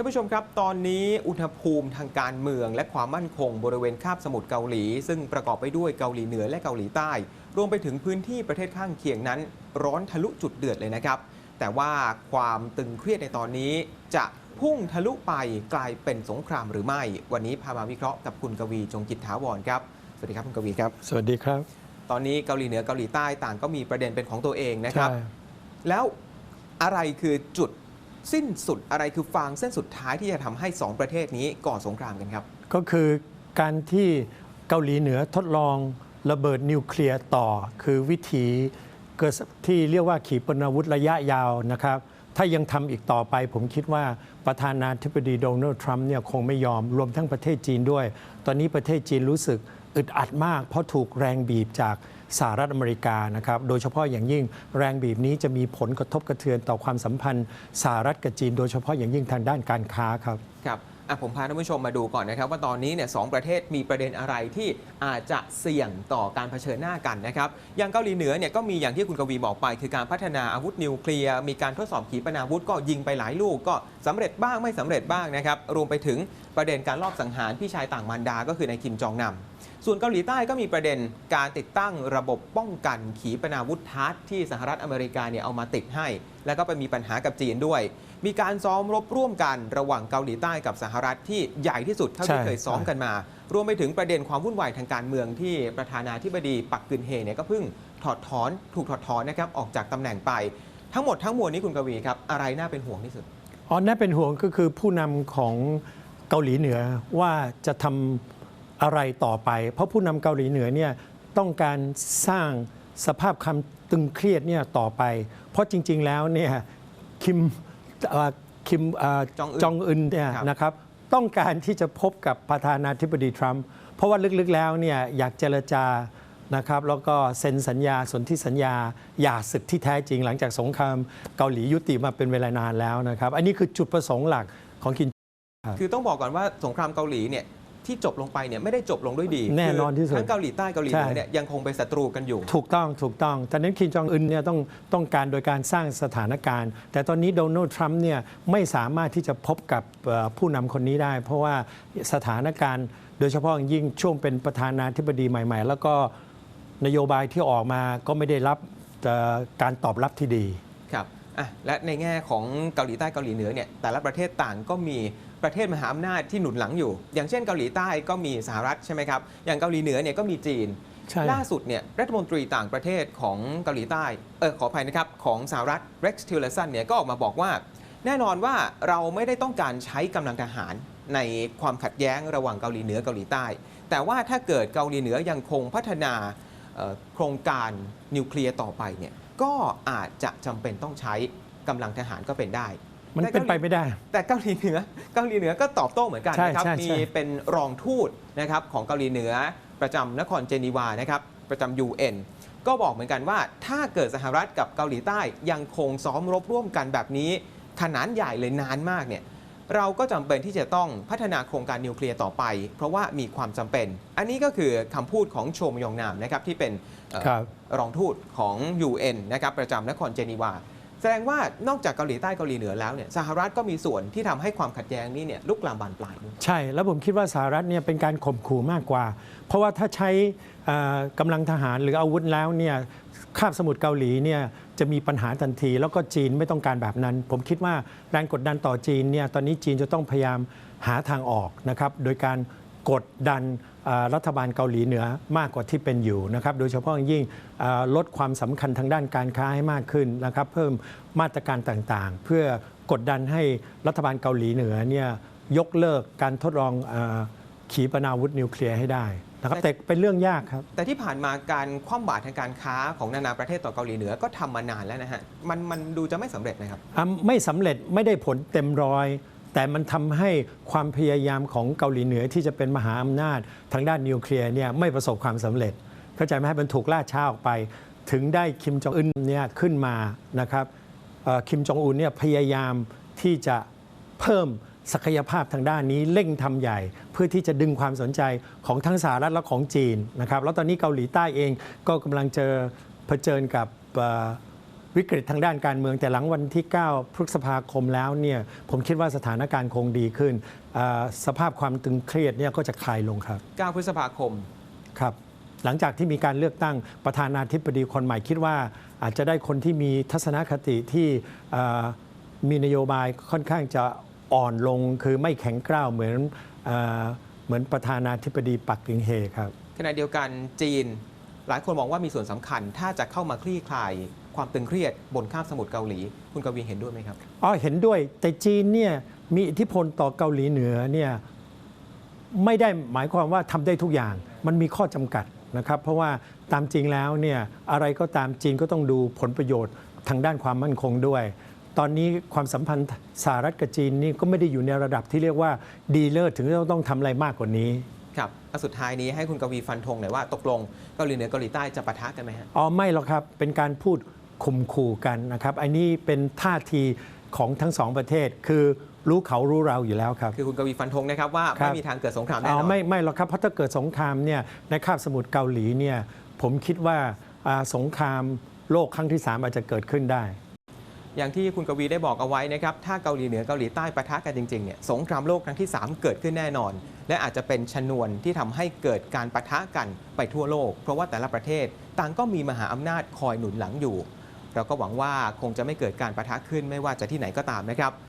ท่านผู้ชมครับ ตอนนี้อุณหภูมิทางการเมือง และความมั่นคงบริเวณคาบสมุทรเกาหลี ซึ่งประกอบไปด้วยเกาหลีเหนือและเกาหลีใต้ รวมไปถึงพื้นที่ประเทศข้างเคียงนั้น ร้อนทะลุจุดเดือดเลยนะครับ แต่ว่าความตึงเครียดในตอนนี้จะพุ่งทะลุไปกลายเป็นสงครามหรือไม่ วันนี้พามาวิเคราะห์กับคุณกวีจงจิตถาวรครับ สวัสดีครับคุณกวีครับ สวัสดีครับ ตอนนี้เกาหลีเหนือเกาหลีใต้ต่างก็มีประเด็นเป็นของตัวเองนะครับใช่แล้วอะไรคือจุด สิ้นสุดอะไรคือฟางเส้นสุดท้ายที่จะทำให้ 2 ประเทศนี้ก่อสงครามกันครับ ก็คือการที่เกาหลีเหนือทดลองระเบิดนิวเคลียร์ต่อ คือวิธีเกิดที่เรียกว่าขีปนาวุธระยะยาวนะครับ ถ้ายังทำอีกต่อไป ผมคิดว่าประธานาธิบดีโดนัลด์ทรัมป์เนี่ยคงไม่ยอมรวมทั้งประเทศจีนด้วย ตอนนี้ประเทศจีนรู้สึก อึดอัดมาก เพราะถูกแรงบีบจากสหรัฐอเมริกานะครับ โดยเฉพาะอย่างยิ่งแรงบีบนี้จะมีผลกระทบกระเทือนต่อความสัมพันธ์สหรัฐกับจีน โดยเฉพาะอย่างยิ่งทางด้านการค้าครับครับอะผมพาท่านผู้ชมมาดูก่อนนะครับ ว่าตอนนี้เนี่ยสองประเทศมีประเด็นอะไรที่อาจจะเสี่ยงต่อการเผชิญหน้ากันนะครับ อย่างเกาหลีเหนือเนี่ยก็มีอย่างที่คุณกวีบอกไป คือการพัฒนาอาวุธนิวเคลียร์ มีการทดสอบขีปนาวุธก็ยิงไปหลายลูกก็สำเร็จบ้างไม่สำเร็จบ้างนะครับ รวมไปถึงประเด็นการลอบสังหารพี่ชายต่างมารดาก็คือนายคิมจองนำ ส่วนเกาหลีใต้ก็มีประเด็นการติดตั้งระบบป้องกันขีปนาวุธทัศน์ที่สหรัฐอเมริกาเนี่ยเอามาติดให้ แล้วก็ไปมีปัญหากับจีนด้วย มีการซ้อมรบร่วมกันระหว่างเกาหลีใต้กับสหรัฐที่ใหญ่ที่สุดเท่าที่ใช่เคยซ้อมกันมา รวมไปถึงประเด็นความวุ่นวายทางการเมืองที่ประธานาธิบดีปักกึนเฮเนี่ยก็เพิ่งถอดถอนถูกถอดถอนนะครับออกจากตำแหน่งไป ทั้งหมดทั้งมวลนี้คุณกวีครับอะไรน่าเป็นห่วงที่สุดอ๋อน่าเป็นห่วงก็คือผู้นำของเกาหลีเหนือว่าจะทำ อะไรต่อไป เพราะผู้นำเกาหลีเหนือเนี่ยต้องการสร้างสภาพความตึงเครียดเนี่ยต่อไป เพราะจริง ๆ แล้วเนี่ยคิมเอ่อคิมเอ่อจองอึนจองอึนเนี่ยครับนะครับต้องการที่จะพบกับประธานาธิบดีทรัมป์เพราะว่าลึกๆแล้วเนี่ยอยากเจรจานะครับแล้วก็เซ็นสัญญาสนธิสัญญาหย่าศึกที่แท้จริง หลังจากสงครามเกาหลียุติมาเป็นเวลานานแล้วนะครับ อันนี้คือจุดประสงค์หลักของคิมคือต้องบอกก่อนว่าสงครามเกาหลีเนี่ย ที่จบลงไปเนี่ยไม่ได้จบลงด้วยดีแน่นอนที่สุดคืทั้งเกาหลีใต้เกาหลีเหนือใช่เนี่ยยังคงเป็นศัตรูกันอยู่ ถูกต้องถูกต้องแต่นั้นคิมจองอึนเนี่ยต้องต้องการโดยการสร้างสถานการณ์ แต่ตอนนี้โดนัลด์ทรัมป์เนี่ยไม่สามารถที่จะพบกับเอ่อผู้นำคนนี้ได้ เพราะว่าสถานการณ์ โดยเฉพาะอย่างยิ่งช่วงเป็นประธานาธิบดีใหม่ ๆ แล้วก็นโยบายที่ออกมาก็ไม่ได้รับเอ่อการตอบรับที่ดีครับอะและในแง่ของเกาหลีใต้เกาหลีเหนือเนี่ยแต่ละประเทศต่างก็มี ประเทศมหาอำนาจที่หนุนหลังอยู่ อย่างเช่นเกาหลีใต้ก็มีสหรัฐใช่ไหมครับอย่างเกาหลีเหนือเนี่ยก็มีจีนใช่ล่าสุดเนี่ยรัฐมนตรีต่างประเทศของเกาหลีใต้เออขออภัยนะครับของสหรัฐเร็กซ์ทิลเลสันเนี่ยก็ออกมาบอกว่า แน่นอนว่าเราไม่ได้ต้องการใช้กำลังทหารในความขัดแย้งระหว่างเกาหลีเหนือเกาหลีใต้ แต่ว่าถ้าเกิดเกาหลีเหนือยังคงพัฒนาเอ่อโครงการนิวเคลียร์ต่อไปเนี่ยก็อาจจะจำเป็นต้องใช้กำลังทหารก็เป็นได้ มันเป็นไปไม่ได้ แต่เกาหลีเหนือเกาหลีเหนือก็ตอบโต้เหมือนกันใช่นะครับใช่มีใช่เป็นรองทูตนะครับของเกาหลีเหนือประจำนครเจนีวานะครับประจำ UN ก็บอกเหมือนกันว่าถ้าเกิดสหรัฐกับเกาหลีใต้ยังคงซ้อมรบร่วมกันแบบนี้ขนาดใหญ่เลยนานมากเนี่ยเราก็จำเป็นที่จะต้องพัฒนาโครงการนิวเคลียร์ต่อไป เพราะว่ามีความจำเป็น อันนี้ก็คือคำพูดของโชมยองนามนะครับที่เป็นเอ่อครับรองทูตของ UN นะครับประจำนครเจนีวา แสดงว่านอกจากเกาหลีใต้เกาหลีเหนือแล้วเนี่ยสหรัฐก็มีส่วนที่ทำให้ความขัดแย้งนี้เนี่ยลุกลามบานปลายใช่ แล้วผมคิดว่าสหรัฐเนี่ยเป็นการข่มขู่มากกว่า เพราะว่าถ้าใช้เอ่อกำลังทหารหรืออาวุธแล้วเนี่ยคาบสมุทรเกาหลีเนี่ยจะมีปัญหาทันที แล้วก็จีนไม่ต้องการแบบนั้น ผมคิดว่าแรงกดดันต่อจีนเนี่ยตอนนี้จีนจะต้องพยายามหาทางออกนะครับโดยการ กดดันเอ่อรัฐบาลเกาหลีเหนือมากกว่าที่เป็นอยู่นะครับ โดยเฉพาะอย่างยิ่งเอ่อลดความสำคัญทางด้านการค้าให้มากขึ้นนะครับ เพิ่มมาตรการต่างๆ เพื่อกดดันให้รัฐบาลเกาหลีเหนือเนี่ยยกเลิกการทดลองเออขีปนาวุธนิวเคลียร์ให้ได้นะครับแต่แต่เป็นเรื่องยากครับ แต่ที่ผ่านมาการคว่ำบาตรทางการค้าของนานาประเทศต่อเกาหลีเหนือก็ทำมานานแล้วนะฮะมันมันดูจะไม่สำเร็จนะครับอะไม่สำเร็จไม่ได้ผลเต็มร้อย แต่มันทำให้ความพยายามของเกาหลีเหนือที่จะเป็นมหาอำนาจ ทางด้านนิวเคลียร์เนี่ยไม่ประสบความสำเร็จ เข้าใจไหมฮะมันถูกล่าช้าออกไป ถึงได้คิมจองอึนเนี่ยขึ้นมานะครับคิมจองอุนเนี่ยพยายามที่จะเพิ่มศักยภาพทางด้านนี้เร่งทำใหญ่ เพื่อที่จะดึงความสนใจของทั้งสหรัฐและของจีนนะครับแล้วตอนนี้เกาหลีใต้เองก็กำลังเจอเผชิญกับ วิกฤตทางด้านการเมืองแต่หลังวันที่ 9 พฤษภาคมแล้วเนี่ยผมคิดว่าสถานการณ์คงดีขึ้นอ่าสภาพความตึงเครียดเนี่ยก็จะคลายลงครับ 9 พฤษภาคมครับ หลังจากที่มีการเลือกตั้งประธานาธิบดีคนใหม่คิดว่า อาจจะได้คนที่มีทัศนคติที่อ่ามีนโยบายค่อนข้างจะอ่อนลงคือไม่แข็งกร้าวเหมือนอาเหมือนประธานาธิบดีปักกิ่งเฮครับขณะเดียวกันจีน หลายคนมองว่ามีส่วนสำคัญถ้าจะเข้ามาคลี่คลาย ความตึงเครียดบนคาบสมุทรเกาหลี คุณกวีเห็นด้วยไหมครับอ๋อเห็นด้วยแต่จีนเนี่ยมีอิทธิพลต่อเกาหลีเหนือเนี่ยไม่ได้หมายความว่าทำได้ทุกอย่าง มันมีข้อจำกัดนะครับ เพราะว่าตามจริงแล้วเนี่ยอะไรก็ตามจีนก็ต้องดูผลประโยชน์ทางด้านความมั่นคงด้วย ตอนนี้ความสัมพันธ์สหรัฐกับจีนนี่ก็ไม่ได้อยู่ในระดับที่เรียกว่าดีเลิศถึงจะต้องทำอะไรมากกว่านี้ครับอะสุดท้ายนี้ให้คุณกวีฟันธงหน่อยว่าตกลงเกาหลีเหนือเกาหลีใต้จะปะทะกันไหมฮะอ๋อไม่หรอกครับ เป็นการพูด ข่มขู่กันนะครับอันนี้เป็นท่าทีของทั้งสองประเทศ คือรู้เขารู้เราอยู่แล้วครับ คือคุณกวีฟันธงนะครับว่าครับไม่มีทางเกิดสงครามแน่อ๋นออน ไม่ไม่หรอกครับเพราะถ้าเกิดสงครามเนี่ยในคาบสมุทรเกาหลีเนี่ยผมคิดว่าอ่าสงครามโลกครั้งที่ 3 อาจจะเกิดขึ้นได้ อย่างที่คุณกวีได้บอกเอาไว้นะครับ ถ้าเกาหลีเหนือเกาหลีใต้ปะทะกันจริงๆเนี่ย สงครามโลกครั้งที่ 3 เกิดขึ้นแน่นอน และอาจจะเป็นชนวนที่ทำให้เกิดการปะทะกันไปทั่วโลก เพราะว่าแต่ละประเทศต่างก็มีมหาอำนาจคอยหนุนหลังอยู่ เราก็หวังว่าคงจะไม่เกิดการปะทะขึ้นไม่ว่าจะที่ไหนก็ตามนะครับ